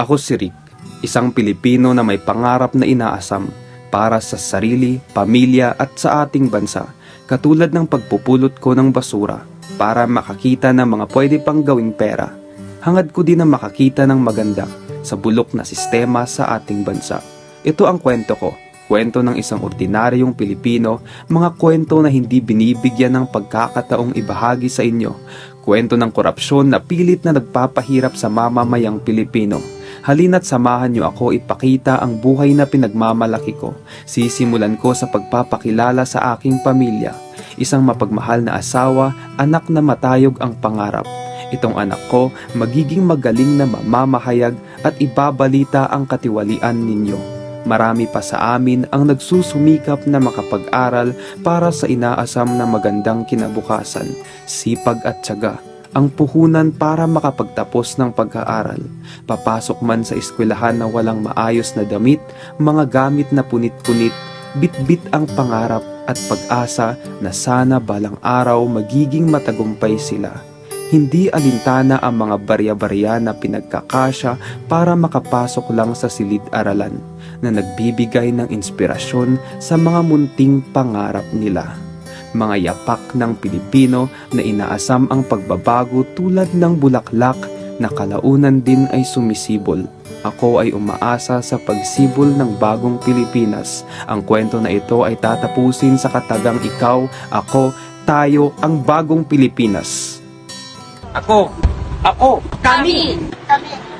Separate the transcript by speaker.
Speaker 1: Ako si Rick, isang Pilipino na may pangarap na inaasam para sa sarili, pamilya at sa ating bansa, katulad ng pagpupulot ko ng basura para makakita ng mga pwede pang gawing pera. Hangad ko din na makakita ng maganda sa bulok na sistema sa ating bansa. Ito ang kwento ko, kwento ng isang ordinaryong Pilipino, mga kwento na hindi binibigyan ng pagkakataong ibahagi sa inyo, kwento ng korupsyon na pilit na nagpapahirap sa mamamayang Pilipino. Halina't samahan niyo ako ipakita ang buhay na pinagmamalaki ko. Sisimulan ko sa pagpapakilala sa aking pamilya. Isang mapagmahal na asawa, anak na matayog ang pangarap. Itong anak ko magiging magaling na mamamahayag at ibabalita ang katiwalian ninyo. Marami pa sa amin ang nagsusumikap na makapag-aral para sa inaasam na magandang kinabukasan, sipag at tiyaga, ang puhunan para makapagtapos ng pag-aaral. Papasok man sa eskwelahan na walang maayos na damit, mga gamit na punit-punit, bit-bit ang pangarap at pag-asa na sana balang araw magiging matagumpay sila. Hindi alintana ang mga barya-barya na pinagkakasya para makapasok lang sa silid-aralan na nagbibigay ng inspirasyon sa mga munting pangarap nila. Mga yapak ng Pilipino na inaasam ang pagbabago tulad ng bulaklak na kalaunan din ay sumisibol. Ako ay umaasa sa pagsibol ng bagong Pilipinas. Ang kwento na ito ay tatapusin sa katagang ikaw, ako, tayo, ang bagong Pilipinas.
Speaker 2: Ako! Ako!
Speaker 3: Kami!
Speaker 4: Kami.